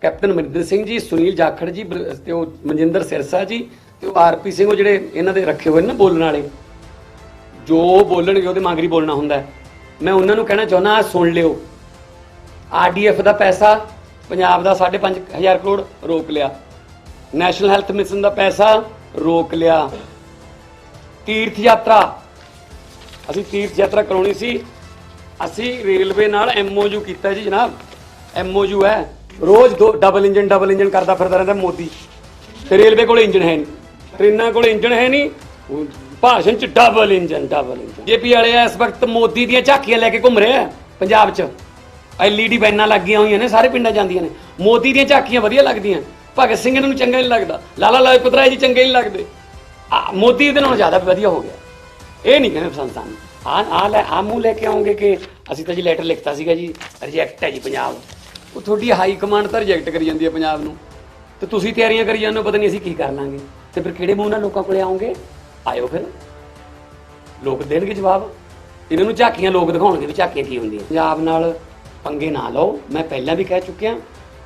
Captain Amarinder Singh ji, Sunil Jakhar ji, ਬਰ- ਤੇ ਉਹ ਮਨਜਿੰਦਰ ਸਿਰਸਾ ਜੀ ਤੇ ਉਹ ਆਰਪੀ ਸਿੰਘ ਉਹ ਜਿਹੜੇ ਇਹਨਾਂ ਦੇ ਰੱਖੇ ਹੋਏ ਨੇ ਨਾ ਬੋਲਣ ਵਾਲੇ। ਜੋ ਬੋਲਣਗੇ ਉਹਦੇ ਮੰਗਰੀ ਬੋਲਣਾ ਹੁੰਦਾ ਮੈਂ ਉਹਨਾਂ ਨੂੰ ਕਹਿਣਾ ਚਾਹੁੰਦਾ, ਆਹ ਸੁਣ ਲਿਓ। ਆਰਡੀਐਫ ਦਾ ਪੈਸਾ, ਪੰਜਾਬ ਦਾ 5.5000 ਕਰੋੜ ਰੋਕ ਲਿਆ। ਨੈਸ਼ਨਲ ਹੈਲਥ ਮਿਸ਼ਨ ਦਾ ਪੈਸਾ ਰੋਕ ਲਿਆ। ਤੀਰਥ ਯਾਤਰਾ। ਅਸੀਂ ਤੀਰਥ ਯਾਤਰਾ ਕਰਾਉਣੀ ਸੀ। ਅਸੀਂ ਰੇਲਵੇ ਨਾਲ ਐਮਓਯੂ ਕੀਤਾ ਜੀ ਜਨਾਬ। ਐਮਓਯੂ ਹੈ। ਰੋਜ਼ ਦੋ ਡਬਲ ਇੰਜਨ ਡਬਲ ਇੰਜਨ ਕਰਦਾ ਫਿਰਦਾ ਰਹਿੰਦਾ ਮੋਦੀ। ਤੇ ਰੇਲਵੇ ਕੋਲ ਇੰਜਨ ਹੈ ਨਹੀਂ। ਟ੍ਰੇਨਾਂ ਕੋਲ ਇੰਜਨ ਹੈ ਨਹੀਂ। ਉਹ ਭਾਸ਼ਣ ਚ double engine double engine JP ਵਾਲੇ ਇਸ ਵਕਤ ਮੋਦੀ ਦੀਆਂ ਝਾਕੀਆਂ ਲੈ ਕੇ ਘੁੰਮ ਰਹੇ ਆ ਪੰਜਾਬ 'ਚ ਐਲਈਡੀ ਬੈਨਾਂ ਲੱਗੀਆਂ ਹੋਈਆਂ ਨੇ ਸਾਰੇ ਪਿੰਡਾਂ ਜਾਂਦੀਆਂ ਨੇ। ਮੋਦੀ ਦੀਆਂ ਝਾਕੀਆਂ ਵਧੀਆ ਲੱਗਦੀਆਂ। ਭਗਤ ਸਿੰਘ ਨੂੰ ਚੰਗਾ ਨਹੀਂ ਲੱਗਦਾ। ਲਾਲਾ ਲਾਜਪਤ ਰਾਏ ਜੀ ਚੰਗੇ ਨਹੀਂ ਲੱਗਦੇ। ਆ, ਮੋਦੀ ਇਹਦੇ ਨਾਲੋਂ ਜ਼ਿਆਦਾ ਵਧੀਆ ਹੋ ਗਿਆ। ਇਹ ਨਹੀਂ ਕਹਿੰਦੇ ਪਸੰਦ ਸਾਨੂੰ। ਆ ਆ ਲੈ ਆ ਮੂੰਹ ਲੈ ਕੇ ਆਉਂਗੇ ਕਿ ਅਸੀਂ ਤਾਂ ਜੀ ਲੈਟਰ ਲਿਖਤਾ ਸੀਗਾ ਜੀ ਰਿਜੈਕਟ ਹੈ ਜੀ ਪੰਜਾਬ। ਉਹ ਤੁਹਾਡੀ ਹਾਈ ਕਮਾਂਡ ਤਾਂ ਰਿਜੈਕਟ ਕਰੀ ਜਾਂਦੀ ਹੈ ਪੰਜਾਬ ਨੂੰ। ਤੇ ਤੁਸੀਂ ਤਿਆਰੀਆਂ ਕਰੀ ਜਾਂਦੇ ਹੋ, ਪਤਾ ਨਹੀਂ ਅਸੀਂ ਕੀ ਕਰ ਲਾਂਗੇ। ਤੇ ਫਿਰ ਕਿਹੜੇ ਮੂੰਹ ਨਾਲ ਲੋਕਾਂ ਕੋਲੇ ਆਉਂਗੇ ਆਇਓ ਫਿਰ। ਲੋਕ ਦੇਣਗੇ ਜਵਾਬ। ਇਹਨਾਂ ਨੂੰ ਝਾਕੀਆਂ ਲੋਕ ਦਿਖਾਉਣਗੇ ਵੀ ਝਾਕੀਆਂ ਕੀ ਹੁੰਦੀਆਂ। ਪੰਜਾਬ ਨਾਲ ਪੰਗੇ ਨਾ ਲਓ। ਮੈਂ ਪਹਿਲਾਂ ਵੀ ਕਹਿ ਚੁੱਕਿਆ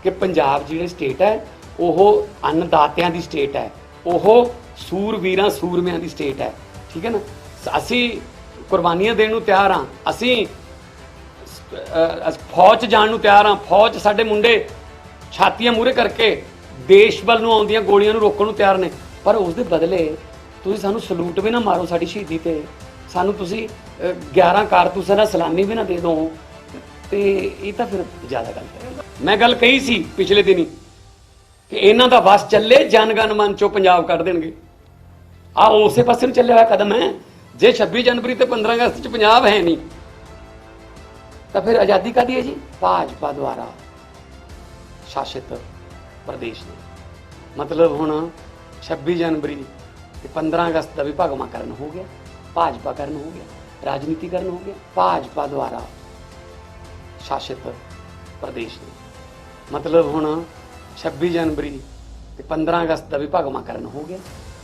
ਕਿ ਪੰਜਾਬ ਜਿਹੜੀ ਸਟੇਟ ਹੈ, ਉਹ ਅੰਨਦਾਤਿਆਂ ਦੀ ਸਟੇਟ ਹੈ। ਉਹ ਸੂਰਵੀਰਾਂ ਸੂਰਮਿਆਂ ਦੀ ਸਟੇਟ ਹੈ। ਠੀਕ ਹੈ ਨਾ? ਅਸੀਂ ਕੁਰਬਾਨੀਆਂ ਦੇਣ ਨੂੰ ਤਿਆਰ ਹਾਂ। ਅਸੀਂ ਅਹ, ਅਸ- ਫੌਜ 'ਚ ਜਾਣ ਨੂੰ ਤਿਆਰ ਹਾਂ। ਫੌਜ 'ਚ ਸਾਡੇ ਮੁੰਡੇ ਛਾਤੀਆਂ ਮੂਰੇ ਕਰਕੇ ਦੇਸ਼ ਵੱਲ ਨੂੰ ਆਉਂਦੀਆਂ ਗੋਲੀਆਂ ਨੂੰ ਰੋਕਣ ਨੂੰ ਤਿਆਰ ਨੇ। ਪਰ ਉਸ ਦੇ ਬਦਲੇ ਤੁਸੀਂ ਸਾਨੂੰ ਸਲੂਟ ਵੀ ਨਾ ਮਾਰੋ ਸਾਡੀ ਸ਼ਹੀਦੀ ਤੇ। ਸਾਨੂੰ ਤੁਸੀਂ ਅਹ, 11 ਕਾਰਤੂਸਾਂ ਦਾ ਸਲਾਮੀ ਵੀ ਨਾ ਦੇ ਦਿਓ ਤੇ ਇਹ ਤਾਂ ਫਿਰ ਜ਼ਿਆਦਾ ਗੱਲ ਹੈ। ਮੈਂ ਗੱਲ ਕਹੀ ਸੀ ਪਿਛਲੇ ਦਿਨੀ ਕਿ ਇਹਨਾਂ ਦਾ ਵਸ ਚੱਲੇ ਜਨਗਣ ਮਨ ਚੋਂ ਪੰਜਾਬ ਕੱਢ ਦੇਣਗੇ। ਆ ਉਸੇ ਪਾਸੇ ਨੂੰ ਚੱਲਿਆ ਹੋਇਆ ਕਦਮ ਹੈ। ਜੇ 26 ਜਨਵਰੀ ਤੇ 15 ਅਗਸਤ ਚ ਪੰਜਾਬ ਹੈ ਨਹੀਂ ਤਾਂ ਫਿਰ ਆਜ਼ਾਦੀ ਕਾਦੀ ਹੈ ਜੀ? ਭਾਜਪਾ ਦੁਆਰਾ ਸ਼ਾਸਿਤ ਪ੍ਰਦੇਸ਼ ਨੇ। ਮਤਲਬ ਹੁਣ 26 ਜਨਵਰੀ ਤੇ 15 ਅਗਸਤ ਦਾ ਵੀ ਭਗਵਾ ਕਰਨ ਹੋ ਗਿਆ, ਭਾਜਪਾ ਕਰਨ ਹੋ ਗਿਆ ਰਾਜਨੀਤੀਕਰਨ ਹੋ ਗਿਆ, ਭਾਜਪਾ ਦੁਆਰਾ ਸ਼ਾਸਿਤ ਪ੍ਰਦੇਸ਼ ਨੇ। ਮਤਲਬ ਹੁਣ 26 ਜਨਵਰੀ ਤੇ 15 ਅਗਸਤ ਦਾ ਵੀ ਭਗਵਾ ਕਰਨ ਹੋ ਗਿਆ,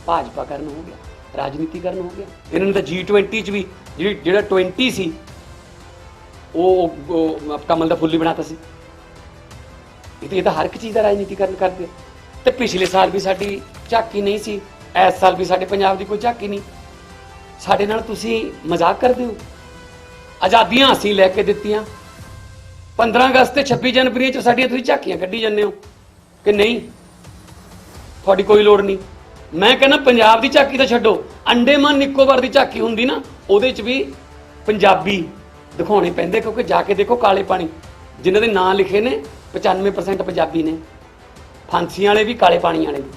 ਭਾਜਪਾ ਕਰਨ ਹੋ ਗਿਆ ਰਾਜਨੀਤੀਕਰਨ ਹੋ ਗਿਆ। ਇਹਨਾਂ ਨੇ ਤਾਂ G20 ਚ ਵੀ ਜਿਹੜੀ ਜਿਹੜਾ 20 ਸੀ ਉਹ ਉਹ ਕਮਲ ਦਾ ਫੁੱਲ ਹੀ ਬਣਾਤਾ ਸੀ। ਇਹ ਤਾਂ ਇਹ ਤਾਂ ਹਰ ਇੱਕ ਚੀਜ਼ ਦਾ ਰਾਜਨੀਤੀਕਰਨ ਕਰਦੇ। ਆ। ਤੇ ਪਿਛਲੇ ਸਾਲ ਵੀ ਸਾਡੀ ਝਾਕੀ ਨਹੀਂ ਸੀ, ਇਸ ਸਾਲ ਵੀ ਸਾਡੇ ਪੰਜਾਬ ਦੀ ਕੋਈ ਝਾਕੀ ਨਹੀਂ। ਸਾਡੇ ਨਾਲ ਤੁਸੀਂ ਮਜ਼ਾਕ ਕਰਦੇ ਹੋ। ਆਜ਼ਾਦੀਆਂ ਅਸੀਂ ਲੈ ਕੇ ਦਿੱਤੀਆਂ। 15 ਅਗਸਤ ਤੇ 26 ਜਨਵਰੀ ਚ ਸਾਡੀਆਂ ਤੁਸੀਂ ਝਾਕੀਆਂ ਕੱਢੀ ਜਾਂਦੇ ਹੋ। ਕਿ ਨਹੀਂ? ਤੁਹਾਡੀ ਕੋਈ ਲੋੜ ਨਹੀਂ। ਮੈਂ ਕਹਿੰਦਾ, ਪੰਜਾਬ ਦੀ ਝਾਕੀ ਤਾਂ ਛੱਡੋ। ਅੰਡੇਮਾਨ ਨਿਕੋਬਾਰ ਦੀ ਝਾਕੀ ਹੁੰਦੀ ਨਾ, ਉਹਦੇ ਚ ਵੀ ਪੰਜਾਬੀ ਦਿਖਾਉਣੇ ਪੈਂਦੇ ਕਿਉਂਕਿ ਜਾ ਕੇ ਦੇਖੋ ਕਾਲੇ ਪਾਣੀ। ਜਿਨ੍ਹਾਂ ਦੇ ਨਾਂ ਲਿਖੇ ਨੇ 95% ਪੰਜਾਬੀ ਨੇ। ਫਾਂਸੀਆਂ ਵਾਲੇ ਵੀ ਕਾਲੇ ਪਾਣੀ ਵਾਲੇ ਵੀ।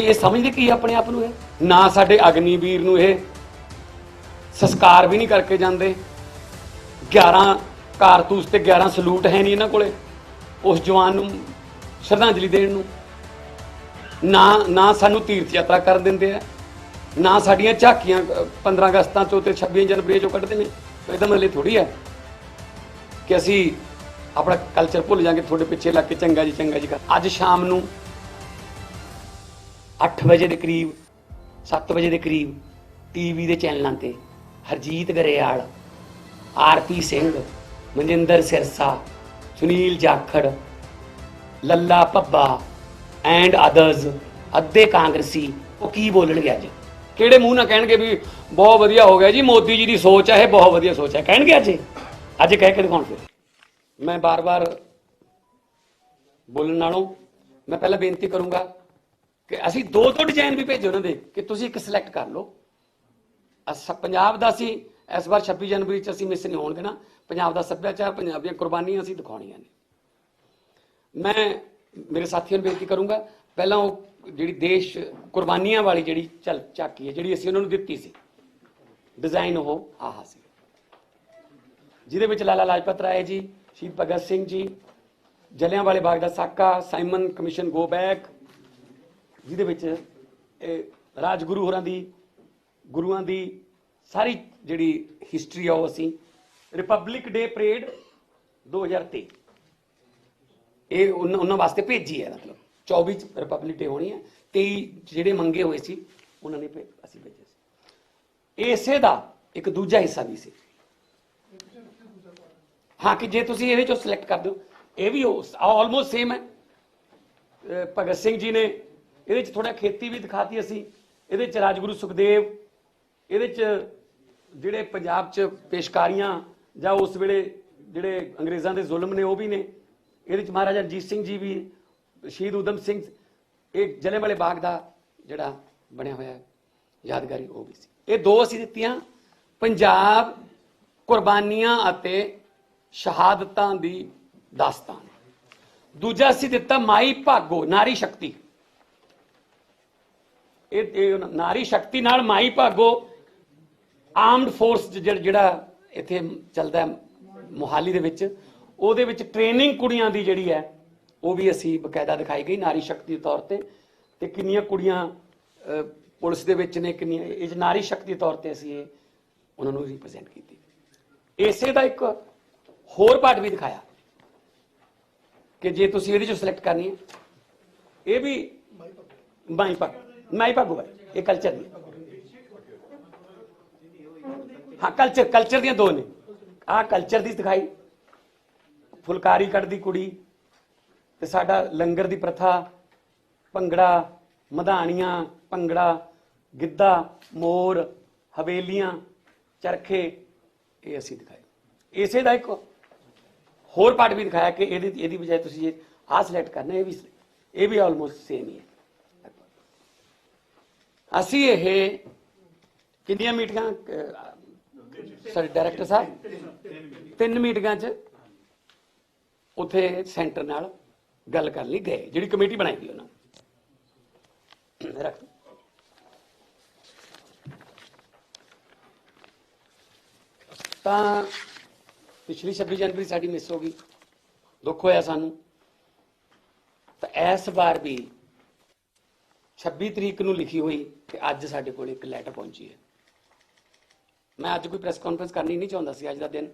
ਇਹ ਇਹ ਸਮਝਦੇ ਕੀ ਆਪਣੇ ਆਪ ਨੂੰ ਇਹ? ਨਾ ਸਾਡੇ ਅਗਨੀਵੀਰ ਨੂੰ ਇਹ ਸੰਸਕਾਰ ਵੀ ਨਹੀਂ ਕਰਕੇ ਜਾਂਦੇ। 11 ਕਾਰਤੂਸ ਤੇ 11 ਸਲੂਟ ਹੈ ਨਹੀਂ ਇਹਨਾਂ ਕੋਲੇ ਉਸ ਜਵਾਨ ਨੂੰ ਸ਼ਰਧਾਂਜਲੀ ਦੇਣ ਨੂੰ। ਨਾ ਨਾ ਸਾਨੂੰ ਤੀਰਥ ਯਾਤਰਾ ਕਰਨ ਦਿੰਦੇ ਆ। ਨਾ ਸਾਡੀਆਂ ਝਾਕੀਆਂ ਅ, 15 ਅਗਸਤਾਂ ਚੋਂ ਤੇ 26 ਜਨਵਰੀ ਚੋਂ ਕੱਢਦੇ ਨੇ। ਇਹਦਾ ਮਤਲਬ ਥੋੜੀ ਹੈ ਕਿ ਅਸੀਂ ਆਪਣਾ ਕਲਚਰ ਭੁੱਲ ਜਾਾਂਗੇ, ਤੁਹਾਡੇ ਪਿੱਛੇ ਲੱਗ ਕੇ ਚੰਗਾ ਜੀ ਚੰਗਾ ਜੀ ਕਰ। ਅੱਜ ਸ਼ਾਮ ਨੂੰ 8 ਵਜੇ ਦੇ ਕਰੀਬ 7 ਵਜੇ ਦੇ ਕਰੀਬ ਟੀਵੀ ਦੇ ਚੈਨਲਾਂ ਤੇ ਹਰਜੀਤ ਗਰੇਵਾਲ ਆਰਪੀ ਸਿੰਘ, ਮਨਜਿੰਦਰ ਸਿਰਸਾ, ਸੁਨੀਲ ਜਾਖੜ, ਲੱਲਾ ਪੱਬਾ ਐਂਡ ਅਦਰਸ ਅੱਧੇ ਕਾਂਗਰਸੀ, ਉਹ ਕੀ ਬੋਲਣਗੇ ਅੱਜ? ਕਿਹੜੇ ਮੂੰਹ ਨਾਲ ਕਹਿਣਗੇ ਵੀ ਬਹੁਤ ਵਧੀਆ ਹੋ ਗਿਆ ਜੀ, ਮੋਦੀ ਜੀ ਦੀ ਸੋਚ ਹੈ ਇਹ ਬਹੁਤ ਵਧੀਆ ਸੋਚ ਹੈ ਕਹਿਣਗੇ ਅੱਜ? ਅੱਜ ਕਹਿ ਕੇ ਦਿਖਾਉਣ ਫਿਰ। ਮੈਂ ਬਾਰ-ਬਾਰ ਬੋਲਣ ਨਾਲੋਂ ਮੈਂ ਪਹਿਲਾਂ ਬੇਨਤੀ ਕਰੂੰਗਾ ਕਿ ਅਸੀਂ ਦੋ ਦੋ ਡਿਜ਼ਾਈਨ ਵੀ ਭੇਜੋ ਉਹਨਾਂ ਦੇ, ਕਿ ਤੁਸੀਂ ਇੱਕ ਸਿਲੈਕਟ ਕਰ ਲਓ। ਅਸ ਪੰਜਾਬ ਦਾ ਅਸੀਂ ਇਸ ਵਾਰ 26 ਜਨਵਰੀ ਚ ਅਸੀਂ ਮਿਸ ਨਹੀਂ ਹੋਣ ਦੇਣਾ ਪੰਜਾਬ ਦਾ ਸੱਭਿਆਚਾਰ, ਪੰਜਾਬ ਦੀਆਂ ਕੁਰਬਾਨੀਆਂ ਅਸੀਂ ਦਿਖਾਉਣੀਆਂ ਨੇ। ਮੈਂ, ਮੇਰੇ ਸਾਥੀਆਂ ਨੂੰ ਬੇਨਤੀ ਕਰੂੰਗਾ, ਪਹਿਲਾਂ ਉਹ ਜਿਹੜੀ ਦੇਸ਼ ਕੁਰਬਾਨੀਆਂ ਵਾਲੀ ਜਿਹੜੀ ਚੱਲ ਝਾਕੀ ਹੈ, ਜਿਹੜੀ ਅਸੀਂ ਉਹਨਾਂ ਨੂੰ ਦਿੱਤੀ ਸੀ ਡਿਜ਼ਾਈਨ ਉਹ ਆਹ ਸੀ। ਜਿਹਦੇ ਵਿੱਚ ਲਾਲਾ ਲਾਜਪਤ ਰਾਏ ਜੀ, ਸ਼ਹੀਦ ਭਗਤ ਸਿੰਘ ਜੀ ਜਲਿਆਂ ਵਾਲੇ ਬਾਗ ਦਾ ਸਾਕਾ, ਸਾਈਮਨ ਕਮਿਸ਼ਨ ਗੋ ਬੈਕ, ਜਿਹਦੇ ਵਿੱਚ ਇਹ ਰਾਜਗੁਰੂ ਹੋਰਾਂ ਦੀ, ਗੁਰੂਆਂ ਦੀ ਸਾਰੀ ਜਿਹੜੀ ਹਿਸਟਰੀ ਆ ਉਹ ਅਸੀਂ ਰਿਪਬਲਿਕ ਡੇ ਪਰੇਡ 2023 ਇਹ ਉਹਨਾਂ ਉਹਨਾਂ ਵਾਸਤੇ ਭੇਜੀ ਹੈ, ਮਤਲਬ। 24 ਚ ਰਿਪਬਲਿਕ ਡੇ ਹੋਣੀ ਹੈ 23 ਜਿਹੜੇ ਮੰਗੇ ਹੋਏ ਸੀ, ਉਹਨਾਂ ਨੇ ਭੇ- ਅਸੀਂ ਭੇਜੇ ਸੀ। ਇਸੇ ਦਾ ਇੱਕ ਦੂਜਾ ਹਿੱਸਾ ਵੀ ਸੀ। ਹਾਂ, ਕਿ ਜੇ ਤੁਸੀਂ ਇਹਦੇ ਚੋਂ ਸਿਲੈਕਟ ਕਰ ਦਿਓ, ਇਹ ਵੀ ਆਲਮੋਸਟ ਸੇਮ ਹੈ। ਭਗਤ ਸਿੰਘ ਜੀ ਨੇ ਇਹਦੇ ਚ ਥੋੜਾ ਖੇਤੀ ਵੀ ਦਿਖਾਤੀ ਅਸੀਂ, ਇਹਦੇ ਚ ਰਾਜਗੁਰੂ ਸੁਖਦੇਵ, ਇਹਦੇ ਚ ਜਿਹੜੇ ਪੰਜਾਬ ਚ ਪੇਸ਼ਕਾਰੀਆਂ ਜਾਂ ਉਸ ਵੇਲੇ ਜਿਹੜੇ ਅੰਗਰੇਜ਼ਾਂ ਦੇ ਜ਼ੁਲਮ ਨੇ, ਉਹ ਵੀ ਨੇ। ਇਹਦੇ ਚ ਮਹਾਰਾਜਾ ਰਣਜੀਤ ਸਿੰਘ ਜੀ ਵੀ ਸ਼ਹੀਦ ਊਧਮ ਸਿੰਘ ਇਹ ਜਲਿਆਂਵਾਲੇ ਬਾਗ ਦਾ ਜਿਹੜਾ ਬਣਿਆ ਹੋਇਆ ਹੈ ਯਾਦਗਾਰੀ ਉਹ ਵੀ ਸੀ। ਇਹ ਦੋ ਅਸੀਂ ਦਿੱਤੀਆਂ, ਪੰਜਾਬ ਕੁਰਬਾਨੀਆਂ ਅਤੇ ਸ਼ਹਾਦਤਾਂ ਦੀ ਦਾਸਤਾਨ। ਦੂਜਾ ਅਸੀਂ ਦਿੱਤਾ ਮਾਈ ਭਾਗੋ, ਨਾਰੀ ਸ਼ਕਤੀ। ਇਹ ਨਾਰੀ ਸ਼ਕਤੀ ਨਾਲ ਮਾਈ ਭਾਗੋ ਆਰਮਡ ਫੋਰਸ ਜਿਹੜਾ ਇੱਥੇ ਚੱਲਦਾ ਮੋਹਾਲੀ ਦੇ ਵਿੱਚ, ਉਹਦੇ ਵਿੱਚ ਟ੍ਰੇਨਿੰਗ ਕੁੜੀਆਂ ਦੀ ਜਿਹੜੀ ਹੈ ਉਹ ਵੀ ਅਸੀਂ ਬਕਾਇਦਾ ਦਿਖਾਈ ਗਈ ਨਾਰੀ ਸ਼ਕਤੀ ਦੇ ਤੌਰ ਤੇ ਤੇ ਕਿੰਨੀਆਂ ਕੁੜੀਆਂ ਪੁਲਿਸ ਦੇ ਵਿੱਚ ਨੇ, ਕਿੰਨੀਆਂ, ਇਹ 'ਚ ਨਾਰੀ ਸ਼ਕਤੀ ਤੌਰ ਤੇ ਅਸੀਂ ਇਹ ਉਹਨਾਂ ਨੂੰ ਰਿਪਰੈਜ਼ੈਂਟ ਕੀਤੀ। ਇਸੇ ਦਾ ਇੱਕ ਹੋਰ ਪਾਰਟ ਵੀ ਦਿਖਾਇਆ ਕਿ ਜੇ ਤੁਸੀਂ ਇਹਦੇ ਚੋਂ ਸਿਲੈਕਟ ਕਰਨੀ ਹੈ, ਇਹ ਵੀ ਮਾਈ ਪੱਗ ਮਾਈ ਪੱਗ ਹੋਵੇ ਇਹ ਕਲਚਰ ਦੀ ਹਾਂ। ਕਲਚਰ ਕਲਚਰ ਦੀਆਂ ਦੋ ਨੇ। ਆਹ ਕਲਚਰ ਦੀ ਦਿਖਾਈ, ਫੁਲਕਾਰੀ ਕੱਢਦੀ ਕੁੜੀ ਤੇ ਸਾਡਾ ਲੰਗਰ ਦੀ ਪ੍ਰਥਾ, ਭੰਗੜਾ, ਮਧਾਣੀਆਂ, ਭੰਗੜਾ, ਗਿੱਧਾ, ਮੋਰ, ਹਵੇਲੀਆਂ, ਚਰਖੇ, ਇਹ ਅਸੀਂ ਦਿਖਾਏ। ਇਸੇ ਦਾ ਇੱਕ ਹੋਰ ਪਾਰਟ ਵੀ ਦਿਖਾਇਆ ਕਿ ਇਹਦੀ ਇਹਦੀ ਬਜਾਏ ਤੁਸੀਂ ਇਹ ਆਹ ਸਿਲੈਕਟ ਕਰਨਾ, ਇਹ ਵੀ ਇਹ ਵੀ ਆਲਮੋਸਟ ਸੇਮ ਹੀ ਹੈ। ਅਸੀਂ ਇਹ ਕਿੰਨੀਆਂ ਮੀਟਿੰਗਾਂ ਸਰ ਡਾਇਰੈਕਟਰ ਸਾਹਿਬ? ਤਿੰਨ ਮੀਟਿੰਗਾਂ 'ਚ, ਉਥੇ ਸੈਂਟਰ ਨਾਲ ਗੱਲ ਕਰਨ ਲਈ, ਗਏ, ਜਿਹੜੀ ਕਮੇਟੀ ਬਣਾਈ ਗਈ ਉਹਨਾਂ ਨੇ। ਰੱਖ। ਤਾਂ ਪਿਛਲੀ 26 ਜਨਵਰੀ ਸਾਡੀ ਮਿਸ ਹੋ ਗਈ, ਦੁੱਖ ਹੋਇਆ ਸਾਨੂੰ। ਤਾਂ ਇਸ ਵਾਰ ਵੀ 26 ਤਰੀਕ ਨੂੰ ਲਿਖੀ ਹੋਈ ਤੇ ਅੱਜ ਸਾਡੇ ਕੋਲ ਇੱਕ ਲੈਟਰ ਪਹੁੰਚੀ ਹੈ। ਮੈਂ ਅੱਜ ਕੋਈ ਪ੍ਰੈਸ ਕਾਨਫਰੰਸ ਕਰਨੀ ਨਹੀਂ ਚਾਹੁੰਦਾ ਸੀ, ਅੱਜ ਦਾ ਦਿਨ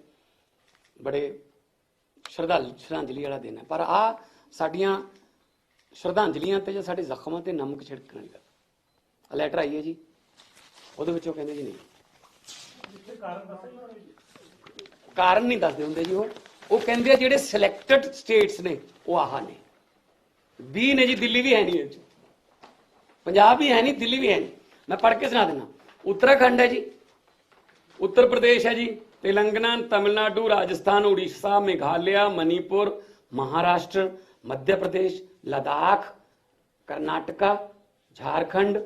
ਬੜੇ ਸ਼ਰਧਾਲ, ਸ਼ਰਧਾਂਜਲੀ ਵਾਲਾ ਦਿਨ ਹੈ। ਪਰ ਆ ਸਾਡੀਆਂ ਸ਼ਰਧਾਂਜਲੀਆਂ ਤੇ ਜਾਂ ਸਾਡੇ ਜ਼ਖਮਾਂ ਤੇ ਨਮਕ ਛਿੜਕਣ ਵਾਲੀ ਗੱਲ। ਲੈਟਰ ਆਈ ਹੈ ਜੀ। ਉਹਦੇ ਵਿੱਚ ਉਹ ਕਹਿੰਦੇ ਜੀ ਨਹੀਂ। ਕਾਰਨ ਨਹੀਂ ਦੱਸਦੇ ਹੁੰਦੇ ਜੀ ਉਹ। ਉਹ ਕਹਿੰਦੇ ਆ ਜਿਹੜੇ ਸਿਲੈਕਟਡ ਸਟੇਟਸ ਨੇ, ਉਹ ਆਹ ਨੇ। 20 ਨੇ ਜੀ, ਦਿੱਲੀ ਵੀ ਹੈ ਨਹੀਂ ਇਹ 'ਚ। ਪੰਜਾਬ ਵੀ ਹੈ ਨਹੀਂ, ਦਿੱਲੀ ਵੀ ਹੈ ਨਹੀਂ। ਮੈਂ ਪੜ੍ਹ ਕੇ ਸੁਣਾ ਦਿੰਦਾ ਉੱਤਰਾਖੰਡ ਹੈ ਜੀ। ਉੱਤਰ ਪ੍ਰਦੇਸ਼ ਹੈ ਜੀ। ਤੇਲੰਗਾਨਾ, ਤਮਿਲਨਾਡੂ, ਰਾਜਸਥਾਨ, ਉੜੀਸਾ, ਮੇਘਾਲਿਆ, ਮਨੀਪੁਰ, ਮਹਾਰਾਸ਼ਟਰ ਮੱਧ ਪ੍ਰਦੇਸ਼ ਲਦਾਖ ਕਰਨਾਟਕਾ ਝਾਰਖੰਡ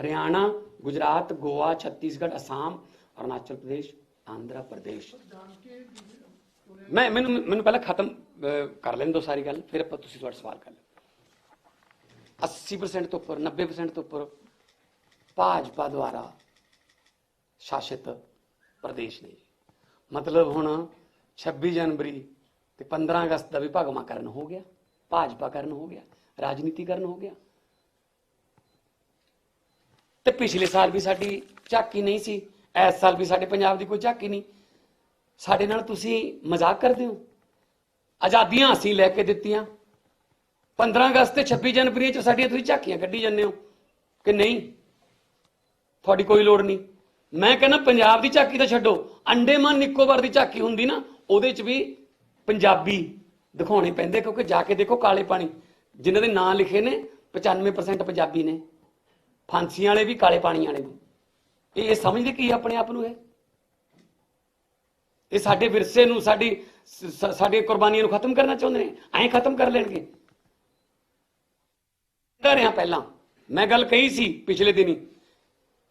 ਹਰਿਆਣਾ ਗੁਜਰਾਤ ਗੋਆ ਛੱਤੀਸਗੜ੍ਹ ਅਸਾਮ ਅਰੁਣਾਚਲ ਪ੍ਰਦੇਸ਼ ਆਂਧਰਾ ਪ੍ਰਦੇਸ਼ ਮੈਂ ਮੈਨੂੰ ਮੈਨੂੰ ਪਹਿਲਾਂ ਖਤਮ ਅਹ, ਕਰ ਲੈਣ ਦਿਓ ਸਾਰੀ ਗੱਲ ਫਿਰ ਆਪਾਂ ਤੁਸੀਂ ਤੁਹਾਡਾ ਸਵਾਲ ਕਰ ਲਓ 80% ਤੋਂ ਉੱਪਰ 90% ਤੋਂ ਉੱਪਰ ਭਾਜਪਾ ਦੁਆਰਾ ਸ਼ਾਸਿਤ ਪ੍ਰਦੇਸ਼ ਨੇ ਜੀ। ਮਤਲਬ ਹੁਣ 26 ਜਨਵਰੀ ਤੇ 15 ਅਗਸਤ ਦਾ ਵੀ ਭਗਵਾਕਰਨ ਹੋ ਗਿਆ ਭਾਜਪਾਕਰਨ ਹੋ ਗਿਆ, ਰਾਜਨੀਤੀਕਰਨ ਹੋ ਗਿਆ। ਤੇ ਪਿਛਲੇ ਸਾਲ ਵੀ ਸਾਡੀ ਝਾਕੀ ਨਹੀਂ ਸੀ ਇਸ ਸਾਲ ਵੀ ਸਾਡੇ ਪੰਜਾਬ ਦੀ ਕੋਈ ਝਾਕੀ ਨਹੀਂ। ਸਾਡੇ ਨਾਲ ਤੁਸੀਂ ਮਜ਼ਾਕ ਕਰਦੇ ਹੋ। ਆਜ਼ਾਦੀਆਂ ਅਸੀਂ ਲੈ ਕੇ ਦਿੱਤੀਆਂ। 15 ਅਗਸਤ ਤੇ 26 ਜਨਵਰੀ ਚ ਸਾਡੀਆਂ ਤੁਸੀਂ ਝਾਕੀਆਂ ਕੱਢੀ ਜਾਂਦੇ ਹੋ ਕਿ ਨਹੀਂ? ਤੁਹਾਡੀ ਕੋਈ ਲੋੜ ਨਹੀਂ। ਮੈਂ ਕਹਿੰਦਾ ਪੰਜਾਬ ਦੀ ਝਾਕੀ ਤਾਂ ਛੱਡੋ। ਅੰਡੇਮਾਨ ਨਿਕੋਬਾਰ ਦੀ ਝਾਕੀ ਹੁੰਦੀ ਨਾ, ਉਹਦੇ ਚ ਵੀ ਪੰਜਾਬੀ ਦਿਖਾਉਣੇ ਪੈਂਦੇ ਕਿਉਂਕਿ ਜਾ ਕੇ ਦੇਖੋ ਕਾਲੇ ਪਾਣੀ। ਜਿਨ੍ਹਾਂ ਦੇ ਨਾਂ ਲਿਖੇ ਨੇ 95% ਪੰਜਾਬੀ ਨੇ। ਫਾਂਸੀਆਂ ਵਾਲੇ ਵੀ, ਕਾਲੇ ਪਾਣੀ ਵਾਲੇ ਵੀ। ਇਹ ਸਮਝਦੇ ਕੀ ਆਪਣੇ ਆਪ ਨੂੰ ਇਹ? ਇਹ ਸਾਡੇ ਵਿਰਸੇ ਨੂੰ, ਸਾਡੀ ਸ- ਸਾਡੀਆਂ ਕੁਰਬਾਨੀਆਂ ਨੂੰ ਖਤਮ ਕਰਨਾ ਚਾਹੁੰਦੇ ਨੇ। ਐਂ ਖਤਮ ਕਰ ਲੈਣਗੇ। ਕਰ ਰਿਹਾ ਪਹਿਲਾਂ। ਮੈਂ ਗੱਲ ਕਹੀ ਸੀ ਪਿਛਲੇ ਦਿਨੀ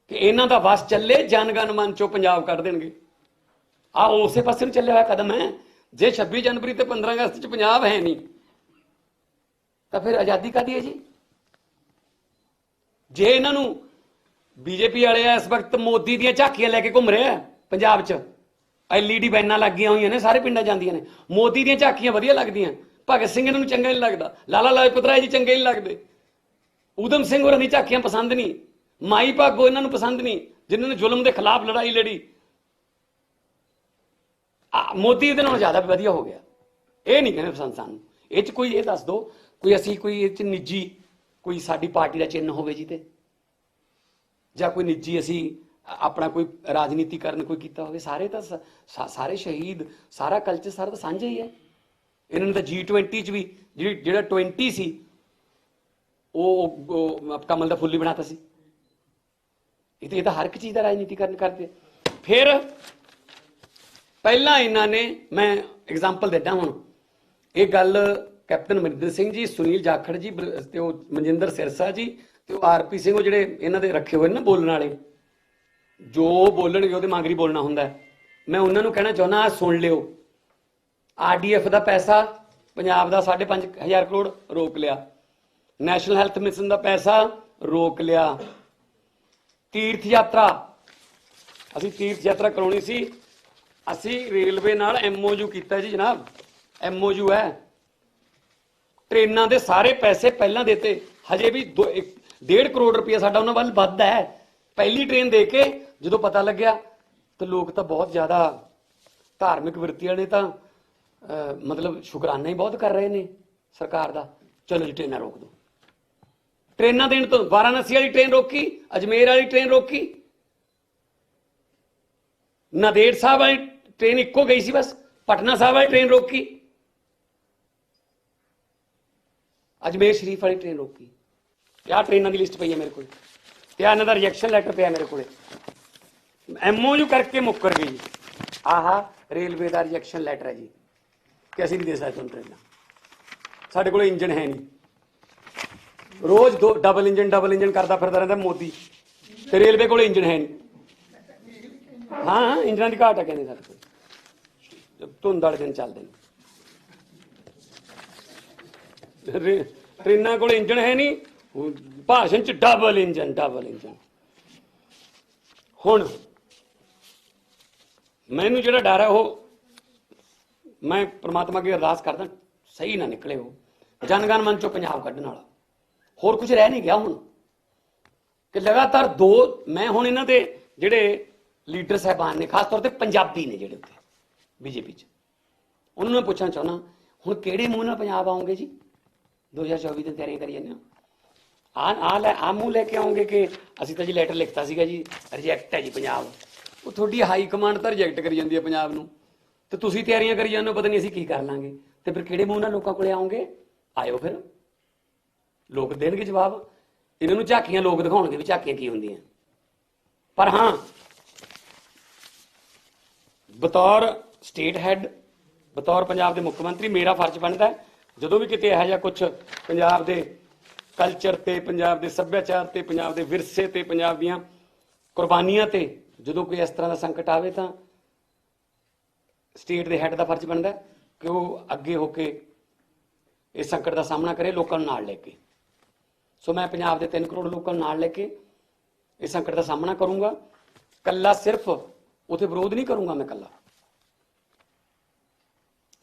ਕਿ ਇਹਨਾਂ ਦਾ ਵਸ ਚੱਲੇ ਜਨਗਣ ਮਨ ਚੋਂ ਪੰਜਾਬ ਕੱਢ ਦੇਣਗੇ। ਆ ਉਸੇ ਪਾਸੇ ਨੂੰ ਚੱਲਿਆ ਹੋਇਆ ਕਦਮ ਹੈ। ਜੇ 26 ਜਨਵਰੀ ਤੇ 15 ਅਗਸਤ ਚ ਪੰਜਾਬ ਹੈ ਨਹੀਂ, ਤਾਂ ਫਿਰ ਆਜ਼ਾਦੀ ਕਾਦੀ ਹੈ ਜੀ? ਜੇ ਇਹਨਾਂ ਨੂੰ ਬੀਜੇਪੀ ਵਾਲੇ ਇਸ ਵਕਤ ਮੋਦੀ ਦੀਆਂ ਝਾਕੀਆਂ ਲੈ ਕੇ ਘੁੰਮ ਰਹੇ ਆ ਪੰਜਾਬ 'ਚ, ਐਲਈਡੀ ਬੈਨਾਂ ਲੱਗੀਆਂ ਹੋਈਆਂ ਨੇ, ਸਾਰੇ ਪਿੰਡਾਂ ਜਾਂਦੀਆਂ ਨੇ, ਮੋਦੀ ਦੀਆਂ ਝਾਕੀਆਂ ਵਧੀਆ ਲੱਗਦੀਆਂ, ਭਗਤ ਸਿੰਘ ਇਹਨਾਂ ਨੂੰ ਚੰਗਾ ਨਹੀਂ ਲੱਗਦਾ, ਲਾਲਾ ਲਾਜਪਤ ਰਾਏ ਜੀ ਚੰਗੇ ਨਹੀਂ ਲੱਗਦੇ, ਊਧਮ ਸਿੰਘ ਹੋਰਾਂ ਦੀ ਝਾਕੀਆਂ ਪਸੰਦ ਨਹੀਂ, ਮਾਈ ਭਾਗੋ ਇਹਨਾਂ ਨੂੰ ਪਸੰਦ ਨਹੀਂ, ਜਿਨ੍ਹਾਂ ਨੇ ਜ਼ੁਲਮ ਦੇ ਖਿਲਾਫ ਲੜਾਈ ਲੜੀ ਮੋਦੀ ਦੇ ਨਾਲੋਂ ਜ਼ਿਆਦਾ ਵਧੀਆ ਹੋ ਗਿਆ। ਇਹ ਨਹੀਂ ਕਹਿੰਦੇ ਪਸੰਦ ਸਾਨੂੰ। ਇਹ ਚ ਕੋਈ ਇਹ ਦੱਸ ਦਿਓ ਕੋਈ ਅਸੀਂ ਕੋਈ ਇਹ ਚ ਨਿੱਜੀ, ਕੋਈ ਸਾਡੀ ਪਾਰਟੀ ਦਾ ਚਿੰਨ੍ਹ ਹੋਵੇ ਜੀ ਤੇ। ਜਾਂ ਕੋਈ ਨਿੱਜੀ ਅਸੀਂ ਆਪਣਾ ਕੋਈ ਰਾਜਨੀਤੀਕਰਨ ਕੋਈ ਕੀਤਾ ਹੋਵੇ, ਸਾਰੇ ਤਾਂ ਸ- ਸਾਰੇ ਸ਼ਹੀਦ, ਸਾਰਾ ਕਲਚਰ ਸਾਰਾ ਤਾਂ ਸਾਂਝਾ ਹੀ ਹੈ। ਇਹਨਾਂ ਨੇ ਤਾਂ G20 ਚ ਵੀ ਜਿਹੜੀ, ਜਿਹੜਾ 20 ਸੀ, ਉਹ ਕਮਲ ਦਾ ਫੁੱਲ ਹੀ ਬਣਾਤਾ ਸੀ। ਇਹ ਤਾਂ ਇਹ ਤਾਂ ਹਰ ਇੱਕ ਚੀਜ਼ ਦਾ ਰਾਜਨੀਤੀਕਰਨ ਕਰਦੇ ਫਿਰ ਪਹਿਲਾਂ ਇਹਨਾਂ ਨੇ, ਮੈਂ ਐਗਜ਼ਾਮਪਲ ਦਿੰਦਾ ਹੁਣ। ਇਹ ਗੱਲ ਕੈਪਟਨ ਅਮਰਿੰਦਰ ਸਿੰਘ ਜੀ, ਸੁਨੀਲ ਜਾਖੜ ਜੀ ਬਲ- ਤੇ ਉਹ ਮਨਜਿੰਦਰ ਸਿਰਸਾ ਜੀ, ਤੇ ਉਹ ਆਰਪੀ ਸਿੰਘ ਉਹ ਜਿਹੜੇ ਇਹਨਾਂ ਦੇ ਰੱਖੇ ਹੋਏ ਨੇ ਨਾ ਬੋਲਣ ਵਾਲੇ। ਜੋ ਬੋਲਣਗੇ ਉਹਦੇ ਮੰਗਰੀ ਬੋਲਣਾ ਹੁੰਦਾ ਮੈਂ ਉਹਨਾਂ ਨੂੰ ਕਹਿਣਾ ਚਾਹੁੰਦਾ, ਆਹ ਸੁਣ ਲਿਓ। ਆਰਡੀਐਫ ਦਾ ਪੈਸਾ, ਪੰਜਾਬ ਦਾ 5.5000 ਕਰੋੜ ਰੋਕ ਲਿਆ। ਨੈਸ਼ਨਲ ਹੈਲਥ ਮਿਸ਼ਨ ਦਾ ਪੈਸਾ ਰੋਕ ਲਿਆ। ਤੀਰਥ ਯਾਤਰਾ। ਅਸੀਂ ਤੀਰਥ ਯਾਤਰਾ ਕਰਾਉਣੀ ਸੀ। ਅਸੀਂ ਰੇਲਵੇ ਨਾਲ ਐਮਓਯੂ ਕੀਤਾ ਜੀ ਜਨਾਬ। ਐਮਓਯੂ ਹੈ। ਟ੍ਰੇਨਾਂ ਦੇ ਸਾਰੇ ਪੈਸੇ ਪਹਿਲਾਂ ਦਿੱਤੇ। ਹਜੇ ਵੀ 1.5 ਕਰੋੜ ਰੁਪਇਆ ਸਾਡਾ ਉਹਨਾਂ ਵੱਲ ਵੱਧਦਾ ਹੈ। ਪਹਿਲੀ ਟ੍ਰੇਨ ਦੇ ਕੇ ਜਦੋਂ ਪਤਾ ਲੱਗਿਆ ਤੇ ਲੋਕ ਤਾਂ ਬਹੁਤ ਜ਼ਿਆਦਾ ਧਾਰਮਿਕ ਵਰਤੀਆਂ ਨੇ ਤਾਂ ਮਤਲਬ ਸ਼ੁਕਰਾਨਾ ਹੀ ਬਹੁਤ ਕਰ ਰਹੇ ਨੇ ਸਰਕਾਰ ਦਾ। ਚਲੋ ਜੀ, ਟ੍ਰੇਨਾਂ ਰੋਕ ਦਿਓ ਟ੍ਰੇਨਾਂ ਦੇਣ ਤੋਂ ਵਾਰਾਣਸੀ ਵਾਲੀ ਟ੍ਰੇਨ ਰੋਕੀ, ਅਜਮੇਰ ਵਾਲੀ ਟ੍ਰੇਨ ਰੋਕੀ। ਨਾਂਦੇੜ ਸਾਹਿਬ ਵਾਲੀ ਟ੍ਰੇਨ ਇੱਕੋ ਗਈ ਸੀ ਬਸ, ਪਟਨਾ ਸਾਹਿਬ ਵਾਲੀ ਟ੍ਰੇਨ ਰੋਕੀ। ਅਜਮੇਰ ਸ਼ਰੀਫ ਵਾਲੀ ਟ੍ਰੇਨ ਰੋਕੀ। ਆਹ ਟ੍ਰੇਨਾਂ ਦੀ ਲਿਸਟ ਪਈ ਹੈ ਮੇਰੇ ਕੋਲ। ਤੇ ਆਹ ਇਹਨਾਂ ਦਾ ਰਿਜੈਕਸ਼ਨ ਲੈਟਰ ਪਿਆ ਮੇਰੇ ਕੋਲੇ। ਐਮਓਯੂ ਕਰਕੇ ਮੁੱਕਰ ਗਈ। ਆਹਾ ਰੇਲਵੇ ਦਾ ਰਿਜੈਕਸ਼ਨ ਲੈਟਰ ਹੈ ਜੀ। ਕਿ ਅਸੀਂ ਨਹੀਂ ਦੇ ਸਕਦੇ ਤੁਹਾਨੂੰ ਟ੍ਰੇਨਾਂ ਸਾਡੇ ਕੋਲ ਇੰਜਨ ਹੈ ਨਹੀਂ। ਰੋਜ਼ ਦੋ ਡਬਲ ਇੰਜਨ ਡਬਲ ਇੰਜਨ ਕਰਦਾ ਫਿਰਦਾ ਰਹਿੰਦਾ ਮੋਦੀ। ਤੇ ਰੇਲਵੇ ਕੋਲ ਇੰਜਨ ਹੈ ਨਹੀਂ। ਹਾਂ ਇੰਜਨਾਂ ਦੀ ਘਾਟ ਹੈ ਕਹਿੰਦੇ ਸਾਡੇ ਕੋਲ। ਧੁੰਦ ਵਾਲੇ ਦਿਨ ਚੱਲਦੇ ਨੇ ਰੇ- ਟ੍ਰੇਨਾਂ ਕੋਲ ਇੰਜਣ ਹੈ ਨਹੀਂ ਭਾਸ਼ਣ ਚ ਡਬਲ ਇੰਜਣ ਡਬਲ ਇੰਜਣ ਹੁਣ ਮੈਨੂੰ ਜਿਹੜਾ ਡਰ ਹੈ ਉਹ ਮੈਂ ਪ੍ਰਮਾਤਮਾ ਅੱਗੇ ਅਰਦਾਸ ਕਰਦਾ ਸਹੀ ਨਾ ਨਿਕਲੇ ਉਹ ਜਨਗਣ ਮਨ ਚੋਂ ਪੰਜਾਬ ਕੱਢਣ ਵਾਲਾ ਹੋਰ ਕੁਝ ਰਹਿ ਨਹੀਂ ਗਿਆ ਹੁਣ ਕਿ ਲਗਾਤਾਰ ਦੋ ਮੈਂ ਹੁਣ ਇਹਨਾਂ ਦੇ ਜਿਹੜੇ ਲੀਡਰ ਸਾਹਿਬਾਨ ਨੇ ਖਾਸ ਤੌਰ ਤੇ ਪੰਜਾਬੀ ਨੇ ਜਿਹੜੇ ਉੱਤੇ ਬੀਜੇਪੀ ਚ। ਉਹਨਾਂ ਨੂੰ ਮੈਂ ਪੁੱਛਣਾ ਚਾਹੁੰਦਾ, ਹੁਣ ਕਿਹੜੇ ਮੂੰਹ ਨਾਲ ਪੰਜਾਬ ਆਉਂਗੇ ਜੀ? 2024 ਦੀ ਤਿਆਰੀ ਕਰੀ ਜਾਂਦੇ ਹੋ। ਆ ਆ ਲੈ ਆ ਮੂੰਹ ਲੈ ਕੇ ਆਉਂਗੇ ਕਿ ਅਸੀਂ ਤਾਂ ਜੀ ਲੈਟਰ ਲਿਖਤਾ ਸੀਗਾ ਜੀ ਰਿਜੈਕਟ ਹੈ ਜੀ ਪੰਜਾਬ। ਉਹ ਤੁਹਾਡੀ ਹਾਈ ਕਮਾਂਡ ਤਾਂ ਰਿਜੈਕਟ ਕਰੀ ਜਾਂਦੀ ਹੈ ਪੰਜਾਬ ਨੂੰ। ਤੇ ਤੁਸੀਂ ਤਿਆਰੀਆਂ ਕਰੀ ਜਾਂਦੇ ਹੋ, ਪਤਾ ਨਹੀਂ ਅਸੀਂ ਕੀ ਕਰ ਲਾਂਗੇ। ਤੇ ਫਿਰ ਕਿਹੜੇ ਮੂੰਹ ਨਾਲ ਲੋਕਾਂ ਕੋਲੇ ਆਉਂਗੇ? ਆਇਓ ਫਿਰ। ਲੋਕ ਦੇਣਗੇ ਜਵਾਬ। ਇਹਨਾਂ ਨੂੰ ਝਾਕੀਆਂ ਲੋਕ ਦਿਖਾਉਣਗੇ ਵੀ ਝਾਕੀਆਂ ਕੀ ਹੁੰਦੀਆਂ। ਪਰ ਹਾਂ, ਬਤੌਰ ਸਟੇਟ ਹੈੱਡ, ਬਤੌਰ ਪੰਜਾਬ ਦੇ ਮੁੱਖ ਮੰਤਰੀ, ਮੇਰਾ ਫਰਜ਼ ਬਣਦਾ ਜਦੋਂ ਵੀ ਕਿਤੇ ਇਹੋ ਜਿਹਾ ਕੁਝ ਪੰਜਾਬ ਦੇ ਕਲਚਰ ਤੇ, ਪੰਜਾਬ ਦੇ ਸੱਭਿਆਚਾਰ ਤੇ, ਪੰਜਾਬ ਦੇ ਵਿਰਸੇ ਤੇ, ਪੰਜਾਬ ਦੀਆਂ ਕੁਰਬਾਨੀਆਂ ਤੇ ਜਦੋਂ ਕੋਈ ਇਸ ਤਰ੍ਹਾਂ ਦਾ ਸੰਕਟ ਆਵੇ ਤਾਂ ਸਟੇਟ ਦੇ ਹੈੱਡ ਦਾ ਫਰਜ਼ ਬਣਦਾ ਕਿ ਉਹ ਅੱਗੇ ਹੋ ਕੇ ਇਸ ਸੰਕਟ ਦਾ ਸਾਹਮਣਾ ਕਰੇ, ਲੋਕਾਂ ਨੂੰ ਨਾਲ ਲੈ ਕੇ। ਸੋ ਮੈਂ ਪੰਜਾਬ ਦੇ 3 ਕਰੋੜ ਲੋਕਾਂ ਨੂੰ ਨਾਲ ਲੈ ਕੇ ਇਸ ਸੰਕਟ ਦਾ ਸਾਹਮਣਾ ਕਰੂੰਗਾ। ਕੱਲਾ ਸਿਰਫ ਉਥੇ ਵਿਰੋਧ ਨਹੀਂ ਕਰੂੰਗਾ ਮੈਂ ਕੱਲਾ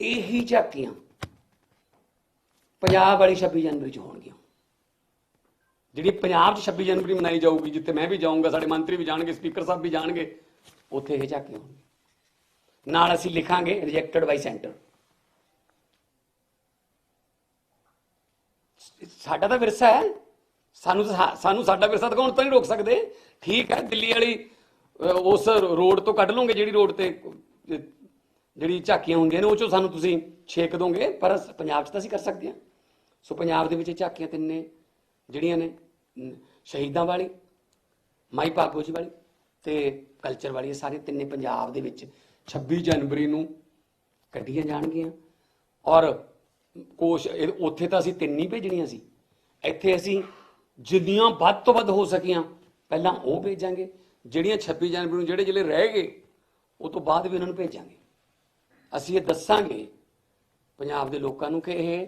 ਇਹੀ ਝਾਕੀਆਂ ਪੰਜਾਬ ਵਾਲੀ 26 ਜਨਵਰੀ ਚ ਹੋਣਗੀਆਂ। ਜਿਹੜੀ ਪੰਜਾਬ 'ਚ 26 ਜਨਵਰੀ ਮਨਾਈ ਜਾਊਗੀ, ਜਿੱਥੇ ਮੈਂ ਵੀ ਜਾਊਂਗਾ, ਸਾਡੇ ਮੰਤਰੀ ਵੀ ਜਾਣਗੇ, ਸਪੀਕਰ ਸਾਹਿਬ ਵੀ ਜਾਣਗੇ, ਉੱਥੇ ਇਹ ਝਾਕੀਆਂ ਹੋਣਗੀਆਂ। ਨਾਲ ਅਸੀਂ ਲਿਖਾਂਗੇ ਰਿਜੈਕਟਡ ਬਾਈ ਸੈਂਟਰ ਸਾਡਾ ਤਾਂ ਵਿਰਸਾ ਹੈ। ਸਾਨੂੰ ਤਾਂ ਸਾਨੂੰ ਸਾਡਾ ਵਿਰਸਾ ਦਿਖਾਉਣ ਤਾਂ ਨਹੀਂ ਰੋਕ ਸਕਦੇ? ਠੀਕ ਹੈ, ਦਿੱਲੀ ਵਾਲੀ ਉਸ ਰੋਡ ਤੋਂ ਕੱਢ ਲਓਗੇ ਜਿਹੜੀ ਰੋਡ ਤੇ ਜਿਹੜੀ ਝਾਕੀਆਂ ਹੁੰਦੀਆਂ ਨੇ, ਉਹ ਚੋਂ ਸਾਨੂੰ ਤੁਸੀਂ ਛੇਕ ਦੋਗੇ, ਪਰ ਪੰਜਾਬ 'ਚ ਤਾਂ ਅਸੀਂ ਕਰ ਸਕਦੇ ਹਾਂ ਸੋ ਪੰਜਾਬ ਦੇ ਵਿੱਚ ਇਹ ਝਾਕੀਆਂ ਤਿੰਨੇ ਜਿਹੜੀਆਂ ਨੇ ਸ਼ਹੀਦਾਂ ਵਾਲੀ, ਮਾਈ ਭਾਗੋ ਜੀ ਵਾਲੀ ਤੇ ਕਲਚਰ ਵਾਲੀ, ਇਹ ਸਾਰੇ ਤਿੰਨੇ ਪੰਜਾਬ ਦੇ ਵਿੱਚ। 26 ਜਨਵਰੀ ਨੂੰ ਕੱਢੀਆਂ ਜਾਣਗੀਆਂ। ਔਰ ਕੋਸ਼ ਉੱਥੇ ਤਾਂ ਅਸੀਂ ਤਿੰਨ ਹੀ ਭੇਜਣੀਆਂ ਸੀ। ਇੱਥੇ ਅਸੀਂ ਜਿੰਨੀਆਂ ਵੱਧ ਤੋਂ ਵੱਧ ਹੋ ਸਕੀਆਂ, ਪਹਿਲਾਂ ਉਹ ਭੇਜਾਂਗੇ। ਜਿਹੜੀਆਂ 26 ਜਨਵਰੀ ਨੂੰ ਜਿਹੜੇ ਜਿਹੜੇ ਰਹਿ ਗਏ, ਉਹ ਤੋਂ ਬਾਅਦ ਵੀ ਉਹਨਾਂ ਨੂੰ ਭੇਜਾਂਗੇ। ਅਸੀਂ ਇਹ ਦੱਸਾਂਗੇ ਪੰਜਾਬ ਦੇ ਲੋਕਾਂ ਨੂੰ ਕਿ ਇਹ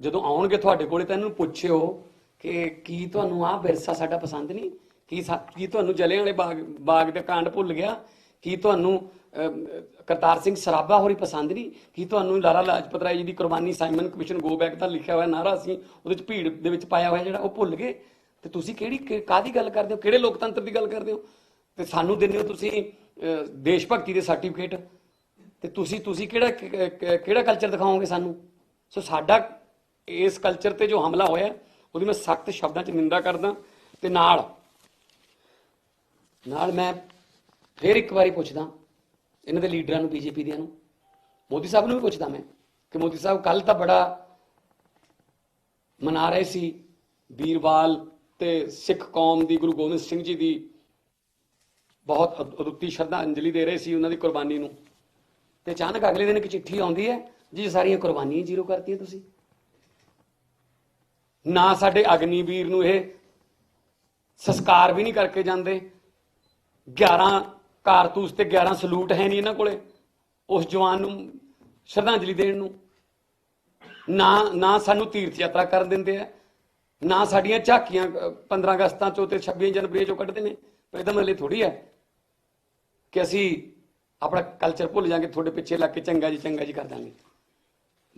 ਜਦੋਂ ਆਉਣਗੇ ਤੁਹਾਡੇ ਕੋਲੇ ਤਾਂ ਇਹਨਾਂ ਨੂੰ ਪੁੱਛਿਓ ਕਿ ਕੀ ਤੁਹਾਨੂੰ ਆਹ ਵਿਰਸਾ ਸਾਡਾ ਪਸੰਦ ਨਹੀਂ? ਕੀ ਸਾ- ਕੀ ਤੁਹਾਨੂੰ ਜਲਿਆਂ ਵਾਲੇ ਬਾਗ ਬਾਗ ਦੇ ਕਾਂਡ ਭੁੱਲ ਗਿਆ? ਕੀ ਤੁਹਾਨੂੰ ਕਰਤਾਰ ਸਿੰਘ ਸਰਾਭਾ ਹੋਰੀ ਪਸੰਦ ਨਹੀਂ? ਕੀ ਤੁਹਾਨੂੰ ਲਾਲਾ ਲਾਜਪਤ ਰਾਏ ਜੀ ਦੀ ਕੁਰਬਾਨੀ ਸਾਈਮਨ ਕਮਿਸ਼ਨ ਗੋ ਬੈਕ ਦਾ ਲਿਖਿਆ ਹੋਇਆ ਨਾਰਾ ਸੀ, ਉਹਦੇ ਚ ਭੀੜ ਦੇ ਵਿੱਚ ਪਾਇਆ ਹੋਇਆ ਜਿਹੜਾ ਉਹ ਭੁੱਲ ਗਏ? ਤੇ ਤੁਸੀਂ ਕਿਹੜੀ, ਕਿ- ਕਾਹਦੀ ਗੱਲ ਕਰਦੇ ਹੋ? ਕਿਹੜੇ ਲੋਕਤੰਤਰ ਦੀ ਗੱਲ ਕਰਦੇ ਹੋ? ਤੇ ਸਾਨੂੰ ਦਿੰਦੇ ਹੋ ਤੁਸੀਂ ਦੇਸ਼ ਭਗਤੀ ਦੇ ਸਰਟੀਫਿਕੇਟ ਤੇ ਤੁਸੀਂ ਤੁਸੀਂ ਕਿਹੜਾ ਕਿਹੜਾ ਕਲਚਰ ਦਿਖਾਓਗੇ ਸਾਨੂੰ? ਸੋ ਸਾਡਾ ਇਸ ਕਲਚਰ ਤੇ ਜੋ ਹਮਲਾ ਹੋਇਆ, ਉਹਦੀ ਮੈਂ ਸਖਤ ਸ਼ਬਦਾਂ 'ਚ ਨਿੰਦਾ ਕਰਦਾ ਤੇ ਨਾਲ ਨਾਲ ਮੈਂ ਫੇਰ ਇੱਕ ਵਾਰੀ ਪੁੱਛਦਾ ਇਹਨਾਂ ਦੇ ਲੀਡਰਾਂ ਨੂੰ, ਬੀਜੇਪੀ ਦਿਆਂ ਨੂੰ। ਮੋਦੀ ਸਾਹਿਬ ਨੂੰ ਵੀ ਪੁੱਛਦਾ ਮੈਂ ਕਿ ਮੋਦੀ ਸਾਹਿਬ ਕੱਲ ਤਾਂ ਬੜਾ ਮਨਾ ਰਹੇ ਸੀ ਵੀਰਵਾਲ ਤੇ ਸਿੱਖ ਕੌਮ ਦੀ, ਗੁਰੂ ਗੋਬਿੰਦ ਸਿੰਘ ਜੀ ਦੀ ਬਹੁਤ ਅਦ- ਅਦੁੱਤੀ ਸ਼ਰਧਾਂਜਲੀ ਦੇ ਰਹੇ ਸੀ ਉਹਨਾਂ ਦੀ ਕੁਰਬਾਨੀ ਨੂੰ। ਤੇ ਅਚਾਨਕ ਅਗਲੇ ਦਿਨ ਇੱਕ ਚਿੱਠੀ ਆਉਂਦੀ ਹੈ ਜੀ ਸਾਰੀਆਂ ਕੁਰਬਾਨੀਆਂ ਜ਼ੀਰੋ ਕਰਤੀਆਂ ਤੁਸੀਂ। ਨਾ ਸਾਡੇ ਅਗਨੀਵੀਰ ਨੂੰ ਇਹ ਸੰਸਕਾਰ ਵੀ ਨਹੀਂ ਕਰਕੇ ਜਾਂਦੇ। 11 ਕਾਰਤੂਸ ਤੇ 11 ਸਲੂਟ ਹੈ ਨਹੀਂ ਇਹਨਾਂ ਕੋਲੇ ਉਸ ਜਵਾਨ ਨੂੰ ਸ਼ਰਧਾਂਜਲੀ ਦੇਣ ਨੂੰ। ਨਾ ਨਾ ਸਾਨੂੰ ਤੀਰਥ ਯਾਤਰਾ ਕਰਨ ਦਿੰਦੇ ਆ ਨਾ ਸਾਡੀਆਂ ਝਾਕੀਆਂ ਅ, 15 ਅਗਸਤਾਂ ਚੋਂ ਤੇ 26 ਜਨਵਰੀ ਚੋਂ ਕੱਢਦੇ ਨੇ। ਪਰ ਇਹਦਾ ਮਤਲਬ ਥੋੜੀ ਹੈ ਕਿ ਅਸੀਂ ਆਪਣਾ ਕਲਚਰ ਭੁੱਲ ਜਾਾਂਗੇ, ਤੁਹਾਡੇ ਪਿੱਛੇ ਲੱਗ ਕੇ ਚੰਗਾ ਜੀ ਚੰਗਾ ਜੀ ਕਰ ਦਾਂਗੇ।